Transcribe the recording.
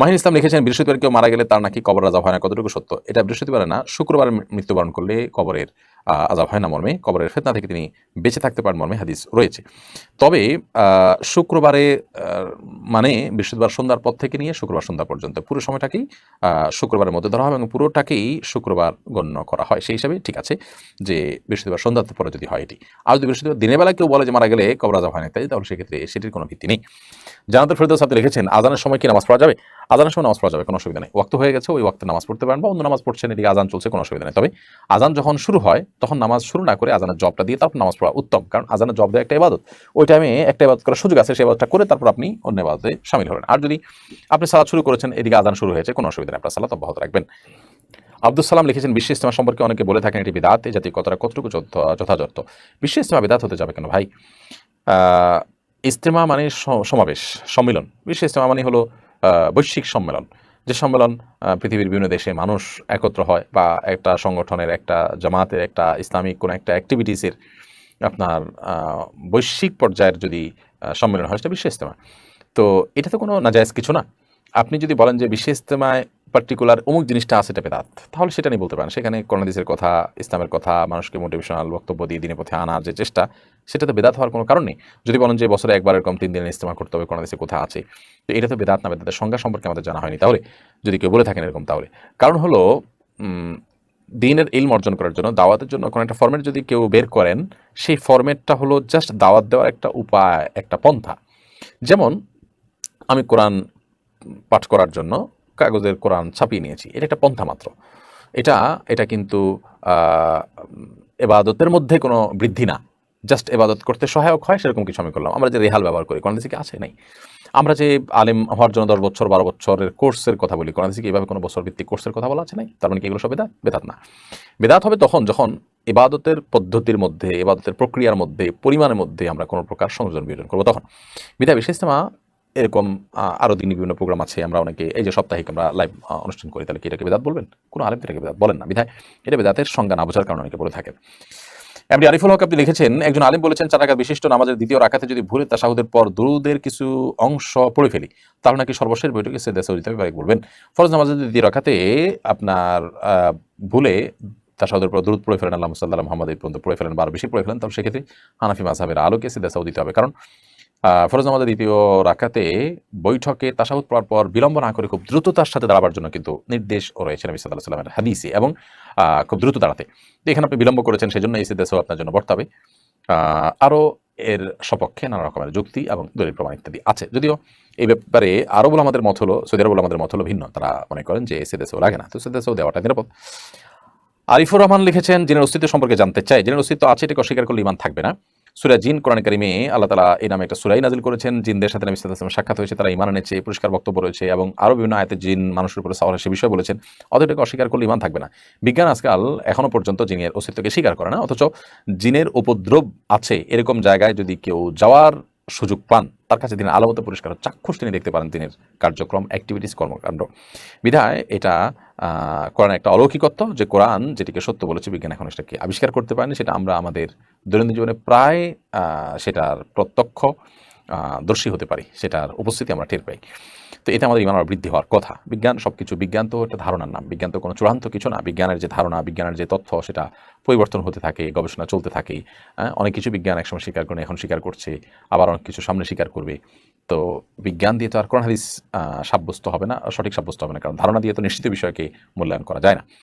মাহিন ইসলাম লিখেছেন, বৃহস্পতিবার কেউ মারা গেলে তার নাকি কবর রাজা হয় না, কতটুকু সত্য? এটা বৃহস্পতিবার না, শুক্রবার মৃত্যুবরণ করলে কবরের আজাব হয় না মর্মে, কবরের ফেতনা থেকে তিনি বেঁচে থাকতে পারেন মর্মে হাদিস রয়েছে। তবে শুক্রবারে মানে বৃহস্পতিবার সন্ধ্যার পর থেকে নিয়ে শুক্রবার সন্ধ্যা পর্যন্ত পুরো সময়টাকেই শুক্রবারের মধ্যে ধরা হয় এবং পুরোটাকেই শুক্রবার গণ্য করা হয়। সেই হিসাবে ঠিক আছে যে বৃহস্পতিবার সন্ধ্যার পরে যদি হয় এটি। আর যদি বৃহস্পতিবার দিনের বেলা কেউ বলে যে মারা গেলে কবর আজাব হয় না তাই তাহলে সেক্ষেত্রে সেটির কোনো ভিত্তি নেই। জানাতুল ফেরদৌস আপনি লিখেছেন আজানের সময় কি নামাজ পড়া যাবে? আজানের সময় নামাজ পড়া যাবে, কোনো অসুবিধা নেই। ওয়াক্ত হয়ে গেছে, ওই ওয়াক্তে নামাজ পড়তে পারেন বা অন্য নামাজ পড়ছেন, এদিকে আজান চলছে, কোনো অসুবিধা নেই। তবে আজান যখন শুরু হয় তখন নামাজ শুরু না করে আজানের জবটা দিয়ে তারপর নামাজ পড়া উত্তম। কারণ আজানের জব দেওয়া একটা ইবাদত। ওই টাইমে একটা ইবাদত করার সুযোগ আছে, সেই ইবাদতটা করে তারপর আপনি অন্য ইবাদতে সামিল হবেন আর যদি আপনি সালাদ শুরু করেছেন, এদিকে আজান শুরু হয়েছে, কোনো অসুবিধা নেই, আপনার সালাত অব্যাহত রাখবেন। আব্দুল সালাম লিখেছেন, বিশ্ব ইস্তেমা সম্পর্কে অনেকে বলে থাকেন এটি বিদাত এই জাতীয় কতটা কতটুকু যথাযথ। বিশ্ব ইস্তেমা বিদাত হতে যাবে কেন ভাই? ইস্তেমা মানে সমাবেশ, সম্মিলন। বিশ্ব ইস্তেমা মানে হলো বৈশ্বিক সম্মেলন। যে সম্মেলন পৃথিবীর বিভিন্ন দেশে মানুষ একত্র হয় বা একটা সংগঠনের, একটা জামাতের, একটা ইসলামিক কোনো একটা অ্যাক্টিভিটিসের আপনার বৈশ্বিক পর্যায়ের যদি সম্মেলন হয় সেটা বিশ্ব ইস্তেমা তো এটা তো কোনো নাজায়জ কিছু না। আপনি যদি বলেন যে বিশ্ব ইস্তেমায় পার্টিকুলার অমুক জিনিসটা আছে এটা বেদাত। তাহলে সেটা নিয়ে বলতে পারেন। সেখানে করোনাদিসের কথা, ইসলামের কথা, মানুষকে মোটিভেশনাল বক্তব্য দিয়ে দিনের পথে আনার যে চেষ্টা সেটা তো বেদাত হওয়ার কোনো কারণ নেই। যদি বলেন যে বছরে একবার এরকম তিন দিনের ইস্তেমা করতে হবে করোনাদিসের কোথা আছে, তো এটা তো বেদাত না, বেদাতের সংজ্ঞা সম্পর্কে আমাদের জানা হয়নি। তাহলে যদি কেউ বলে থাকেন এরকম, তাহলে। কারণ হলো দিনের ইলম অর্জন করার জন্য, দাওয়াতের জন্য কোনো একটা ফর্মেট যদি কেউ বের করেন, সেই ফর্মেটটা হলো জাস্ট দাওয়াত দেওয়ার একটা উপায়, একটা পন্থা। যেমন, আমি কোরআন পাঠ করার জন্য কাগজের কোরআন ছাপিয়ে নিয়েছি। এটা একটা পন্থা মাত্র। এটা এটা কিন্তু এবাদতের মধ্যে কোনো বৃদ্ধি না। জাস্ট এবাদত করতে সহায়ক হয়, সেরকম কিছু আমি করলাম। আমরা যে রেহাল ব্যবহার করি, কোরআন কি আছে? নাই। আমরা যে আলেম হওয়ার জন্য দশ বছর, বারো বছরের কোর্সের কথা বলি, কোরআন কি এইভাবে কোনো বছর ভিত্তিক কোর্সের কথা বলা আছে? নাই। তার মানে কি এগুলো সব বেদাত? বেদাত না। বেদাত হবে তখন যখন এবাদতের পদ্ধতির মধ্যে, এবাদতের প্রক্রিয়ার মধ্যে, পরিমাণের মধ্যে আমরা কোনো প্রকার সংযোজন বিয়োজন করব তখন। বিধায় বিশেষ এরকম আহ, আরও দিনই বিভিন্ন প্রোগ্রাম আছে আমরা অনেকে এই যে সাপ্তাহিক আমরা লাইভ অনুষ্ঠান করি তাহলে কি এটাকে বেদাত বলবেন? কোনো আলেম এটাকে বেদাত বলেন না বিধায় এটা বেদাতের সংজ্ঞা না বোঝার কারণে অনেকে বলে থাকেন। এমনি আরিফুল হক আপনি লিখেছেন একজন আলিম বলেছেন চার রাকাত বিশিষ্ট নামাজের দ্বিতীয় রাকাতে যদি ভুলে তাসাহুদের পর দুরুদের কিছু অংশ পড়ে ফেলি তাহলে নাকি সর্বশেষ বৈঠকে সে দেশে দিতে হবে বলবেন। ফরজ নামাজের দ্বিতীয় রাকাতে আপনার ভুলে তাসাহুদের পর দূরত পড়ে ফেলেন আল্লাহ সাল্লাহ মোহাম্মদ পর্যন্ত পড়ে ফেলেন বা বেশি পড়ে ফেলেন তাহলে সেক্ষেত্রে হানাফি মাসাবের আলোকে সে দেশাও দিতে হবে। কারণ ফরজ নামাজের দ্বিতীয় রাকাতে বৈঠকে তাসাহুদ পড়ার পর বিলম্ব না করে খুব দ্রুততার সাথে দাঁড়াবার জন্য কিন্তু নির্দেশ রয়েছে নবী সাল্লাহ সাল্লামের হাদিসে এবং খুব দ্রুত দাঁড়াতে। তো এখানে আপনি বিলম্ব করেছেন, সেজন্য এই দেশও আপনার জন্য বর্তাবে। আরও এর সপক্ষে নানা রকমের যুক্তি এবং দলিল, প্রমাণ ইত্যাদি আছে। যদিও এই ব্যাপারে আরও বলে আমাদের মত হলো, সৌদি আরবুল আমাদের মত হলো ভিন্ন। তারা মনে করেন যে এসে দেশেও লাগে না। তো সে দেশেও দেওয়াটা নিরাপদ। আরিফুর রহমান লিখেছেন জিনের অস্তিত্ব সম্পর্কে জানতে চাই জিনের অস্তিত্ব আছে, এটাকে অস্বীকার করলে ইমান থাকবে না। সুরা জিন, কোরআন কারিমে আল্লাহ তালা এই নামে একটা সুরাই নাজিল করেছেন। জিনদের সাথে নবী সাল্লাল্লাহু সাক্ষাৎ হয়েছে, তারা ইমান এনেছে, পুরস্কার বক্তব্য রয়েছে এবং আরও বিভিন্ন আয়তে জিন মানুষের উপরে সাওয়ার সে বিষয়ে বলেছেন। অত এটাকে অস্বীকার করলে ইমান থাকবে না। বিজ্ঞান আজকাল এখনও পর্যন্ত জিনের অস্তিত্বকে স্বীকার করে না, অথচ জিনের উপদ্রব আছে এরকম জায়গায় যদি কেউ যাওয়ার সুযোগ পান, তার কাছে তিনি আলামত পরিষ্কার চাক্ষুষ তিনি দেখতে পারেন দিনের কার্যক্রম অ্যাক্টিভিটিস কর্মকাণ্ড। বিধায় এটা কোরআন একটা অলৌকিকত্ব যে কোরআন যেটিকে সত্য বলেছে, বিজ্ঞান এখন সেটাকে আবিষ্কার করতে পারেনি, সেটা আমরা আমাদের দৈনন্দিন জীবনে প্রায় সেটার প্রত্যক্ষ দর্শী হতে পারি, সেটার উপস্থিতি আমরা টের পাই। তো এটা আমাদের ইমান বৃদ্ধি হওয়ার কথা। বিজ্ঞান সব কিছু বিজ্ঞান তো একটা ধারণার নাম, বিজ্ঞান তো কোনো চূড়ান্ত কিছু না। বিজ্ঞানের যে ধারণা, বিজ্ঞানের যে তথ্য, সেটা পরিবর্তন হতে থাকে, গবেষণা চলতে থাকে। অনেক কিছু বিজ্ঞান একসময় স্বীকার করে, এখন স্বীকার করছে, আবার অনেক কিছু সামনে স্বীকার করবে। তো বিজ্ঞান দিয়ে তো আর কোরআন হাদিস সাব্যস্ত হবে না, সঠিক সাব্যস্ত হবে না, কারণ ধারণা দিয়ে তো নিশ্চিত বিষয়কে মূল্যায়ন করা যায় না।